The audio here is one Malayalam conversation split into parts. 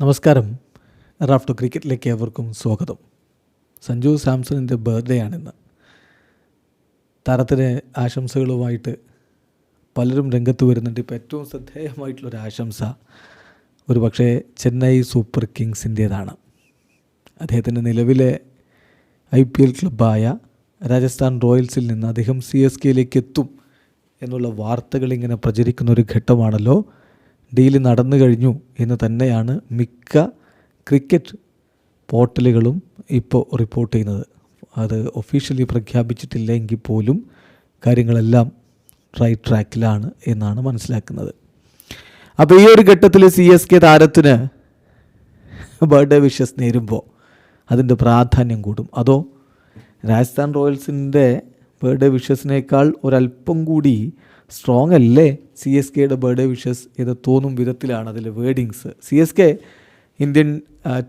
നമസ്കാരം. റാഫ്റ്റോ ക്രിക്കറ്റിലേക്ക് ഏവർക്കും സ്വാഗതം. സഞ്ജു സാംസണിന്റെ ബർത്ത്ഡേ ആണിന്ന്. താരത്തിന് ആശംസകളുമായിട്ട് പലരും രംഗത്ത് വരുന്നുണ്ട്. ഇപ്പോൾ ഏറ്റവും ശ്രദ്ധേയമായിട്ടുള്ളൊരു ആശംസ ഒരു പക്ഷേ ചെന്നൈ സൂപ്പർ കിങ്സിന്റേതാണ് അദ്ദേഹത്തിന്റെ നിലവിലെ ഐ പി എൽ ക്ലബ്ബായ രാജസ്ഥാൻ റോയൽസിൽ നിന്ന് അദ്ദേഹം സി എസ് കെയിലേക്ക് എത്തും എന്നുള്ള വാർത്തകൾ ഇങ്ങനെ പ്രചരിക്കുന്ന ഒരു ഘട്ടമാണല്ലോ. ഡീൽ നടന്നു കഴിഞ്ഞു എന്ന് തന്നെയാണ് മിക്ക ക്രിക്കറ്റ് പോർട്ടലുകളും ഇപ്പോൾ റിപ്പോർട്ട് ചെയ്യുന്നത്. അത് ഒഫീഷ്യലി പ്രഖ്യാപിച്ചിട്ടില്ലെങ്കിൽ പോലും കാര്യങ്ങളെല്ലാം റൈറ്റ് ട്രാക്കിലാണ് എന്നാണ് മനസ്സിലാക്കുന്നത്. അപ്പോൾ ഈ ഒരു ഘട്ടത്തിൽ സി എസ് കെ താരത്തിന് ബർത്ത്ഡേ വിഷസ് നേരുമ്പോൾ അതിന്റെ പ്രാധാന്യം കൂടും. അതോ രാജസ്ഥാൻ റോയൽസിന്റെ ബർത്ത്ഡേ വിഷസിനേക്കാൾ ഒരല്പം കൂടി സ്ട്രോങ് അല്ലേ? സി എസ് കെയുടെ ബർത്ത്ഡേ വിഷസ് എന്ന് തോന്നും വിധത്തിലാണ് അതിലെ wordings C S K Indian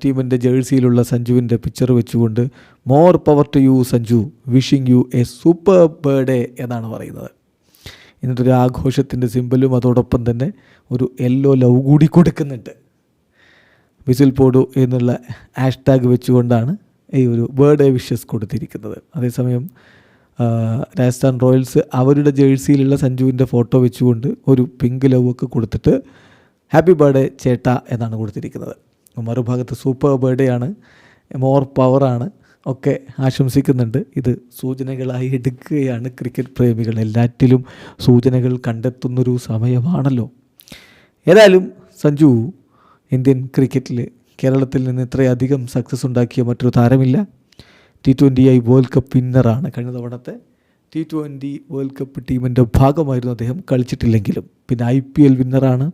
ടീമിന്റെ ജേഴ്സിയിലുള്ള സഞ്ജുവിന്റെ പിക്ചർ വെച്ചുകൊണ്ട് more power to you Sanju. Wishing you a super birthday എന്നാണ് പറയുന്നത്. എന്നിട്ടൊരു ആഘോഷത്തിന്റെ സിമ്പലും അതോടൊപ്പം തന്നെ ഒരു യെല്ലോ ലവ് കൂടി കൊടുക്കുന്നുണ്ട്. വിസിൽ പോഡു എന്നുള്ള ഹാഷ്ടാഗ് വെച്ചുകൊണ്ടാണ് ഈ ഒരു ബർത്ത്ഡേ വിഷസ് കൊടുത്തിരിക്കുന്നത്. അതേസമയം രാജസ്ഥാൻ റോയൽസ് അവരുടെ ജേഴ്സിയിലുള്ള സഞ്ജുവിന്റെ ഫോട്ടോ വെച്ചുകൊണ്ട് ഒരു പിങ്ക് ലവ് ഒക്കെ കൊടുത്തിട്ട് ഹാപ്പി ബർത്ത്ഡേ ചേട്ട എന്നാണ് കൊടുത്തിരിക്കുന്നത്. മറുഭാഗത്ത് സൂപ്പർ ബർത്ത്ഡേ ആണ് മോർ പവറാണ് ഒക്കെ ആശംസിക്കുന്നുണ്ട്. ഇത് സൂചനകളായി എടുക്കുകയാണ് ക്രിക്കറ്റ് പ്രേമികൾ. എല്ലാറ്റിലും സൂചനകൾ കണ്ടെത്തുന്നൊരു സമയമാണല്ലോ. ഏതായാലും സഞ്ജു ഇന്ത്യൻ ക്രിക്കറ്റിൽ കേരളത്തിൽ നിന്ന് ഇത്രയധികം സക്സസ് ഉണ്ടാക്കിയ മറ്റൊരു താരമില്ല. T twenty I world cup വിന്നറാണ് കഴിഞ്ഞ തവണത്തെ ടി ട്വന്റി വേൾഡ് കപ്പ് ടീമിന്റെ ഭാഗമായിരുന്നു അദ്ദേഹം കളിച്ചിട്ടില്ലെങ്കിലും. പിന്നെ ഐ പി എൽ വിന്നറാണ്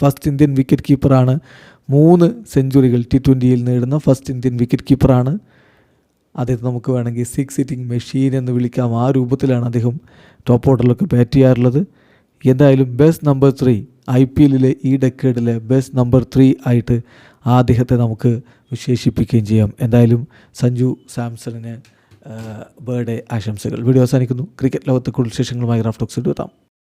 ഫസ്റ്റ് ഇന്ത്യൻ വിക്കറ്റ് കീപ്പറാണ് മൂന്ന് സെഞ്ചുറികൾ ടി ട്വന്റിയിൽ നേടുന്ന ഫസ്റ്റ് ഇന്ത്യൻ വിക്കറ്റ് കീപ്പറാണ് അദ്ദേഹത്തെ നമുക്ക് വേണമെങ്കിൽ സിക്സ് സിറ്റിംഗ് മെഷീൻ എന്ന് വിളിക്കാം. ആ രൂപത്തിലാണ് അദ്ദേഹം ടോപ്പ് ഓർഡറിലൊക്കെ ബാറ്റ് ചെയ്യാറുള്ളത്. എന്തായാലും best number three I P എല്ലിലെ ഈ ഡെക്കേഡിലെ ബെസ്റ്റ് നമ്പർ ത്രീ ആയിട്ട് ആ അദ്ദേഹത്തെ നമുക്ക് വിശേഷിപ്പിക്കുകയും ചെയ്യാം. എന്തായാലും സഞ്ജു സാംസണിന് ബർത്ത്ഡേ ആശംസകൾ. വീഡിയോ അവസാനിക്കുന്നു. ക്രിക്കറ്റ് ലോകത്തെ കൂടുതൽ വിശേഷങ്ങളുമായി റാഫ്റ്റോക്സ് എത്താം.